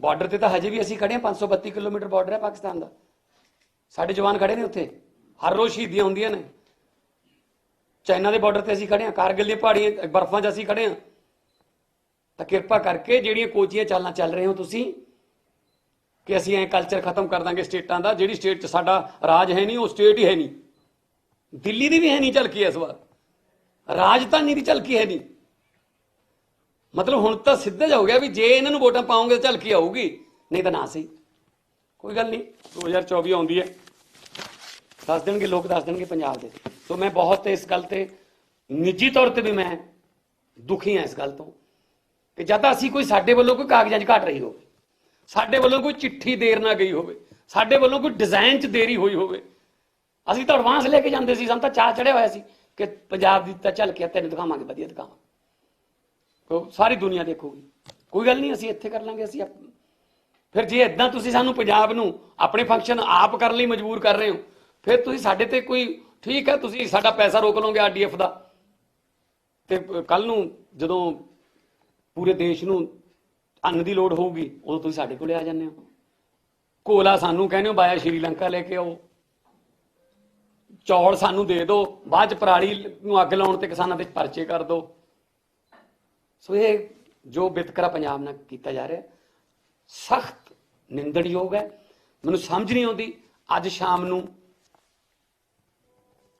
ਬਾਰਡਰ ਤੇ ਤਾਂ ਹਜੇ ਵੀ ਅਸੀਂ ਖੜੇ ਹਾਂ 532 ਕਿਲੋਮੀਟਰ ਬਾਰਡਰ ਹੈ ਪਾਕਿਸਤਾਨ ਦਾ। ਸਾਡੇ ਜਵਾਨ ਖੜੇ ਨੇ ਉੱਥੇ। ਹਰ ਰੋਜ਼ ਸ਼ਹੀਦੀਆਂ ਹੁੰਦੀਆਂ ਨੇ। ਚਾਈਨਾ ਦੇ ਬਾਰਡਰ ਤੇ ਅਸੀਂ ਖੜੇ ਹਾਂ, ਕਾਰਗਿਲ ਦੀਆਂ ਪਹਾੜੀਆਂ, ਬਰਫ਼ਾਂ 'ਚ ਅਸੀਂ ਖੜੇ ਹਾਂ। ਤਾਂ ਕਿਰਪਾ ਕਰਕੇ ਜਿਹੜੀਆਂ ਕੋਚੀਆਂ ਚਾਲਾਂ ਚੱਲ ਰਹੇ ਹੋ ਤੁਸੀਂ, ਕਿ ਅਸੀਂ ਐ ਕਲਚਰ ਖਤਮ ਕਰ ਦਾਂਗੇ ਸਟੇਟਾਂ ਦਾ, ਜਿਹੜੀ ਸਟੇਟ 'ਚ ਸਾਡਾ ਰਾਜ ਹੈ ਨਹੀਂ, ਉਹ ਸਟੇਟ ਹੀ ਹੈ ਨਹੀਂ। ਦਿੱਲੀ ਦੀ ਵੀ ਹੈ ਨਹੀਂ ਝਲਕੀ ਇਸ ਵਾਰ। ਰਾਜਧਾਨੀ ਦੀ ਝਲਕੀ ਹੈ ਨਹੀਂ। ਮਤਲਬ ਹੁਣ ਤਾਂ ਸਿੱਧਾ ਜਾ ਹੋ ਗਿਆ ਵੀ ਜੇ ਇਹਨਾਂ ਨੂੰ ਵੋਟਾਂ ਪਾਉਂਗੇ ਤਾਂ ਝਲਕੀ ਆਊਗੀ, ਨਹੀਂ ਤਾਂ ਨਾ ਸਹੀ। ਕੋਈ ਗੱਲ ਨਹੀਂ 2024 ਆਉਂਦੀ ਹੈ। ਦੱਸ ਦੇਣਗੇ ਲੋਕ, ਦੱਸ ਦੇਣਗੇ ਪੰਜਾਬ ਦੇ। ਸੋ ਮੈਂ ਬਹੁਤ ਇਸ ਗੱਲ ਤੇ ਨਿੱਜੀ ਤੌਰ ਤੇ ਵੀ ਮੈਂ ਦੁਖੀ ਹਾਂ ਇਸ ਗੱਲ ਤੋਂ ਕਿ ਜਦ ਤਾਂ ਅਸੀਂ ਕੋਈ ਸਾਡੇ ਵੱਲੋਂ ਕੋਈ ਕਾਗਜ਼ਾਂ 'ਚ ਘਟ ਰਹੀ ਹੋਵੇ, ਸਾਡੇ ਵੱਲੋਂ ਕੋਈ ਚਿੱਠੀ ਦੇਰ ਨਾ ਗਈ ਹੋਵੇ, ਸਾਡੇ ਵੱਲੋਂ ਕੋਈ ਡਿਜ਼ਾਈਨ 'ਚ ਦੇਰੀ ਹੋਈ ਹੋਵੇ, ਅਸੀਂ ਤਾਂ ਐਡਵਾਂਸ ਲੈ ਕੇ ਜਾਂਦੇ ਸੀ, ਸਾਨੂੰ ਤਾਂ ਚਾਹ ਚੜਿਆ ਹੋਇਆ ਸੀ ਕਿ ਪੰਜਾਬ ਦੀ ਤਾਂ ਝਲਕਿਆ ਕੇ ਤੈਨੂੰ ਦਿਖਾਵਾਂਗੇ, ਵਧੀਆ ਦਿਖਾਵਾਂਗੇ। ਉਹ ਸਾਰੀ ਦੁਨੀਆ ਦੇਖੂਗੀ। ਕੋਈ ਗੱਲ ਨਹੀਂ, ਅਸੀਂ ਇੱਥੇ ਕਰ ਲਾਂਗੇ, ਅਸੀਂ ਆਪ- ਫਿਰ ਜੇ ਇਦਾਂ ਤੁਸੀਂ ਸਾਨੂੰ ਪੰਜਾਬ ਨੂੰ ਆਪਣੇ ਫੰਕਸ਼ਨ ਆਪ ਕਰਨ ਲਈ ਮਜਬੂਰ ਕਰ ਰਹੇ ਹੋ, ਫਿਰ ਤੁਸੀਂ ਸਾਡੇ ਤੇ ਕੋਈ ਠੀਕ ਹੈ, ਤੁਸੀਂ ਸਾਡਾ ਪੈਸਾ ਰੋਕ ਲਓਗੇ ਆਰਡੀਐਫ ਦਾ। ਤੇ ਕੱਲ ਨੂੰ ਜਦੋਂ ਪੂਰੇ ਦੇਸ਼ ਨੂੰ ਅੰਨ ਦੀ ਲੋੜ ਹੋਊਗੀ, ਉਦੋਂ ਤੁਸੀਂ ਸਾਡੇ ਕੋਲੇ ਆ ਜਾਂਦੇ ਹੋ। ਕੋਲਾ ਸਾਨੂੰ ਕਹਿੰਦੇ ਹੋ, ਬਾਇਆ ਸ਼੍ਰੀਲੰਕਾ ਲੈ ਕੇ ਆਓ। ਚੌਲ ਸਾਨੂੰ ਦੇ ਦਿਓ, ਬਾਅਦ ਚ ਪਰਾਲੀ ਨੂੰ ਅੱਗ ਲਾਉਣ ਤੇ ਕਿਸਾਨਾਂ ਦੇ ਪਰਚੇ ਕਰ ਦਿਓ। ਸੋ ਇਹ ਜੋ ਬਿਤਕਰਾ ਪੰਜਾਬ ਨਾਲ ਕੀਤਾ ਜਾ ਰਿਹਾ, ਸਖਤ ਨਿੰਦਣਯੋਗ ਹੈ। ਮੈਨੂੰ ਸਮਝ ਨਹੀਂ ਆਉਂਦੀ, ਅੱਜ ਸ਼ਾਮ ਨੂੰ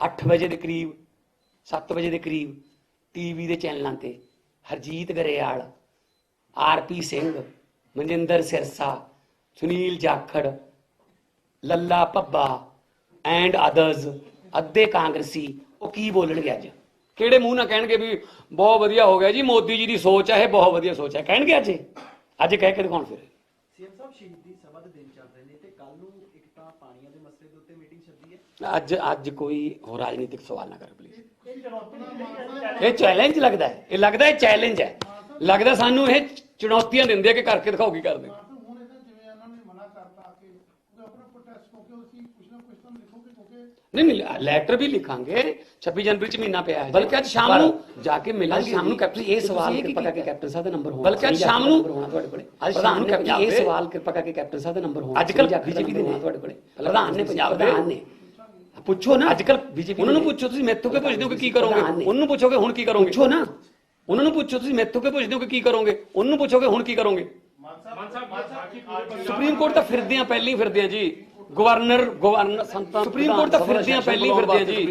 8 ਵਜੇ ਦੇ ਕਰੀਬ 7 ਵਜੇ ਦੇ ਕਰੀਬ ਟੀਵੀ ਦੇ ਚੈਨਲਾਂ ਤੇ ਹਰਜੀਤ ਗਰੇਵਾਲ ਆਰਪੀ ਸਿੰਘ, ਮਨਜਿੰਦਰ ਸਿਰਸਾ, ਸੁਨੀਲ ਜਾਖੜ, ਲੱਲਾ ਪੱਬਾ ਐਂਡ ਅਦਰਸ ਅੱਧੇ ਕਾਂਗਰਸੀ, ਉਹ ਕੀ ਬੋਲਣਗੇ ਅੱਜ? ਕਿਹੜੇ ਮੂੰਹ ਨਾਲ ਕਹਿਣਗੇ ਵੀ ਬਹੁਤ ਵਧੀਆ ਹੋ ਗਿਆ ਜੀ ਮੋਦੀ ਜੀ ਦੀ ਸੋਚ ਹੈ ਇਹ ਬਹੁਤ ਵਧੀਆ ਸੋਚ ਹੈ ਕਹਿਣਗੇ ਅੱਜ? ਇਹ? ਅੱਜ ਕਹਿ ਕੇ ਦਿਖਾਉਣ ਫਿਰ। ਸੀਐਮ ਸਾਹਿਬ ਸ਼ਹੀਦੀ ਸਭਾ ਦੇ ਦਿਨ ਚੱਲ ਰਹੇ ਨੇ ਤੇ ਕੱਲ ਨੂੰ ਇੱਕ ਤਾਂ ਪਾਣੀਆਂ ਦੇ ਮਸਲੇ ਦੇ ਉੱਤੇ ਮੀਟਿੰਗ ਸੱਦੀ ਹੈ। ਅੱਜ ਅੱਜ ਕੋਈ ਹੋਰ ਰਾਜਨੀਤਿਕ ਸਵਾਲ ਨਾ ਕਰ ਪਲੀਜ਼ ਇਹ ਚੈਲੰਜ ਲੱਗਦਾ ਹੈ। ਇਹ ਲੱਗਦਾ ਹੈ ਚੈਲੰਜ ਹੈ। ਲੱਗਦਾ ਸਾਨੂੰ ਇਹ ਚੁਣੌਤੀਆਂ ਦਿੰਦੇ ਆ ਕਿ ਕਰਕੇ ਦਿਖਾਓ ਕੀ ਕਰਦੇ ਮਾਤਾ ਹੁਣ ਇਹਦਾ ਜਿਵੇਂ ਇਹਨਾਂ ਨੇ ਮਨਾ ਕਰਤਾ ਕਿ ਉਹ ਆਪਣਾ ਪ੍ਰੋਟੈਸਟ ਹੋ ਕੇ ਅਸੀਂ ਕੁਛ ਨਾ ਕੁਛ ਤਾਂ ਲਿਖੋਗੇ ਕਿਉਂਕਿ ਨਹੀਂ ਨਹੀਂ ਲੈਟਰ ਵੀ ਲਿਖਾਂਗੇ। 26 ਜਨਵਰੀ ਚ ਮਹੀਨਾ ਪਿਆ ਹੈ। ਬਲਕਿ ਅੱਜ ਸ਼ਾਮ ਨੂੰ ਜਾ ਕੇ ਮਿਲਾਂਗੇ। ਸ਼ਾਮ ਨੂੰ ਕੈਪਟਨ ਇਹ ਸਵਾਲ ਕਿਰਪਾ ਕਰਕੇ ਕੈਪਟਨ ਸਾਹਿਬ ਦਾ ਨੰਬਰ ਹੋਣਾ ਬਲਕਿ ਅੱਜ ਸ਼ਾਮ ਨੂੰ ਤੁਹਾਡੇ ਕੋਲੇ। ਅੱਜ ਸ਼ਾਮ ਨੂੰ ਕੈਪਟਨ ਇਹ ਸਵਾਲ ਕਿਰਪਾ ਕਰਕੇ ਕੈਪਟਨ ਸਾਹਿਬ ਦਾ ਨੰਬਰ ਹੋਣਾ ਅੱਜ ਕੱਲ ਬੀਜੇਪੀ ਦੇ ਨੇ ਤੁਹਾਡੇ ਕੋਲੇ। ਪ੍ਰਧਾਨ ਨੇ ਪੰਜਾਬ ਦੇ। ਨੇ ਪੁੱਛੋ ਨਾ। ਅੱਜ ਕੱਲ ਬੀਜੇਪੀ ਉਹਨਾਂ ਨੂੰ ਪੁੱਛੋ ਤੁਸੀਂ ਮੈਥੋਂ ਕਿ ਪੁੱਛਦੇ ਹੋ ਕਿ ਕੀ ਕਰੋਗੇ? ਉਹਨੂੰ ਪੁੱਛੋਗੇ ਹੁਣ ਕੀ ਕਰੋਗੇ? ਪੁੱਛੋ ਨਾ। ਉਹਨਾਂ ਨੂੰ ਪੁੱਛੋ ਤੁਸੀਂ ਮੈਥੋਂ ਕਿ ਪੁੱਛਦੇ ਹੋ ਕਿ ਕੀ ਕਰੋਗੇ? ਉਹਨੂੰ ਪੁੱਛੋਗੇ ਹੁਣ ਕੀ ਕਰੋਗੇ? ਸੁਪਰੀਮ ਕੋਰਟ ਤਾਂ ਫਿਰਦੇ ਆ ਪਹਿਲਾਂ ਹੀ ਫਿਰਦੇ ਆ ਜੀ। ਗਵਰਨਰ ਗਵਰਨਰ ਸੰਤਾਂ ਸੁਪਰੀਮ ਕੋਰਟ ਤਾਂ ਫਿਰਦੇ ਆ ਪਹਿਲਾਂ ਹੀ ਫਿਰਦੇ ਆ ਜੀ।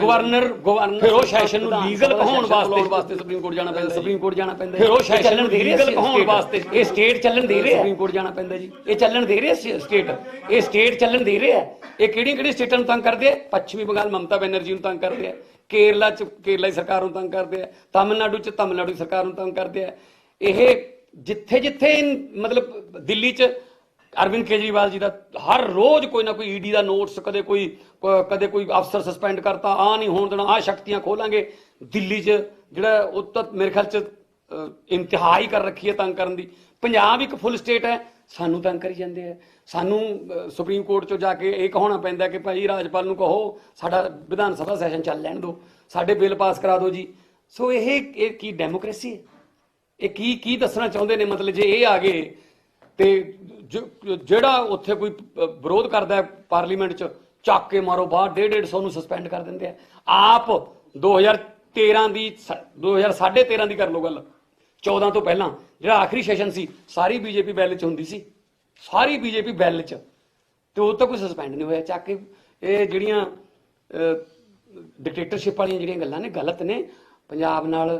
ਗਵਰਨਰ ਗਵਰਨਰ ਫਿਰ ਉਹ ਸੈਸ਼ਨ ਨੂੰ ਲੀਗਲ ਕਹਾਉਣ ਵਾਸਤੇ ਵਾਸਤੇ ਸੁਪਰੀਮ ਕੋਰਟ ਜਾਣਾ ਪੈਂਦਾ ਸੁਪਰੀਮ ਕੋਰਟ ਜਾਣਾ ਪੈਂਦਾ ਫਿਰ ਉਹ ਸੈਸ਼ਨ ਨੂੰ ਲੀਗਲ ਕਹਾਉਣ ਵਾਸਤੇ। ਇਹ ਸਟੇਟ ਚੱਲਣ ਦੇ ਰਿਹਾ ਸੁਪਰੀਮ ਕੋਰਟ ਜਾਣਾ ਪੈਂਦਾ ਜੀ। ਇਹ ਚੱਲਣ ਦੇ ਰਿਹਾ ਸਟੇਟ ਇਹ ਸਟੇਟ ਚੱਲਣ ਦੇ ਰਿਹਾ ਇਹ ਕਿਹੜੀਆਂ ਕਿਹੜੀਆਂ ਸਟੇਟਾਂ ਨੂੰ ਤੰਗ ਕਰਦੇ ਆ? ਪੱਛਮੀ ਬੰਗਾਲ ਮਮਤਾ ਬੈਨਰਜੀ ਨੂੰ ਤੰਗ ਕਰਦੇ ਆ। ਕੇਰਲਾ ਚ ਕੇਰਲਾ ਦੀ ਸਰਕਾਰ ਨੂੰ ਤੰਗ ਕਰਦੇ ਆ। ਤਾਮਿਲਨਾਡੂ ਚ ਤਾਮਿਲਨਾਡੂ ਦੀ ਸਰਕਾਰ ਨੂੰ ਤੰਗ ਕਰਦੇ ਆ। ਇਹ ਜਿੱਥੇ ਜਿੱਥੇ ਮਤਲਬ ਦਿੱਲੀ ਚ ਅਰਵਿੰਦ ਕੇਜਰੀਵਾਲ ਜੀ ਦਾ ਹਰ ਰੋਜ਼ ਕੋਈ ਨਾ ਕੋਈ ਈਡੀ ਦਾ ਨੋਟਸ ਕਦੇ ਕੋਈ ਕਦੇ ਕੋਈ ਅਫਸਰ ਸਸਪੈਂਡ ਕਰਤਾ ਆ ਨਹੀਂ ਹੋਣ ਦੇਣਾ ਆ ਸ਼ਕਤੀਆਂ ਖੋਲਾਂਗੇ। ਦਿੱਲੀ 'ਚ ਜਿਹੜਾ ਉਹ ਤਾਂ ਮੇਰੇ ਖਿਆਲ 'ਚ ਅ, ਇੰਤਹਾ ਹੀ ਕਰ ਰੱਖੀ ਹੈ ਤੰਗ ਕਰਨ ਦੀ। ਪੰਜਾਬ ਇੱਕ ਫੁੱਲ ਸਟੇਟ ਹੈ ਸਾਨੂੰ ਤੰਗ ਕਰੀ ਜਾਂਦੇ ਆ। ਸਾਨੂੰ ਸੁਪਰੀਮ ਕੋਰਟ 'ਚੋਂ ਜਾ ਕੇ ਇਹ ਕਹਾਉਣਾ ਪੈਂਦਾ ਕਿ ਭਾਈ ਰਾਜਪਾਲ ਨੂੰ ਕਹੋ ਸਾਡਾ ਵਿਧਾਨ ਸਭਾ ਸੈਸ਼ਨ ਚੱਲ ਲੈਣ ਦਿਓ ਸਾਡੇ ਬਿੱਲ ਪਾਸ ਕਰਾ ਦਿਓ ਜੀ। ਸੋ ਇਹ ਇਹ ਕੀ ਡੈਮੋਕ੍ਰੇਸੀ ਹੈ? ਇਹ ਕੀ ਕੀ ਦੱਸਣਾ ਚਾਹੁੰਦੇ ਨੇ? ਮਤਲਬ ਜੇ ਇਹ ਆ ਗਏ ਤੇ ਜ- ਜਿਹੜਾ ਉੱਥੇ ਕੋਈ ਵਿਰੋਧ ਕਰਦਾ ਹੈ ਪਾਰਲੀਮੈਂਟ 'ਚ, ਚੱਕ ਕੇ ਮਾਰੋ ਬਾਹਰ 1.5 ਸੌ ਨੂੰ ਸਸਪੈਂਡ ਕਰ ਦਿੰਦੇ ਆ। ਆਪ 2013 ਦੀ ਸ- 2013 ਦੀ ਕਰ ਲਓ ਗੱਲ। 14 ਤੋਂ ਪਹਿਲਾਂ, ਜਿਹੜਾ ਆਖਰੀ ਸੈਸ਼ਨ ਸੀ, ਸਾਰੀ ਬੀਜੇਪੀ ਬੈਲ 'ਚ ਹੁੰਦੀ ਸੀ। ਸਾਰੀ ਬੀਜੇਪੀ ਬੈਲ 'ਚ। ਤੇ ਉਹ ਤਾਂ ਕੋਈ ਸਸਪੈਂਡ ਨਹੀਂ ਹੋਇਆ। ਚੱਕ ਕੇ ਇਹ ਜਿਹੜੀਆਂ ਡਿਕਟੇਟਰਸ਼ਿਪ ਵਾਲੀਆਂ ਜਿਹੜੀਆਂ ਗੱਲਾਂ ਨੇ, ਗਲਤ ਨੇ। ਪੰਜਾਬ ਨਾਲ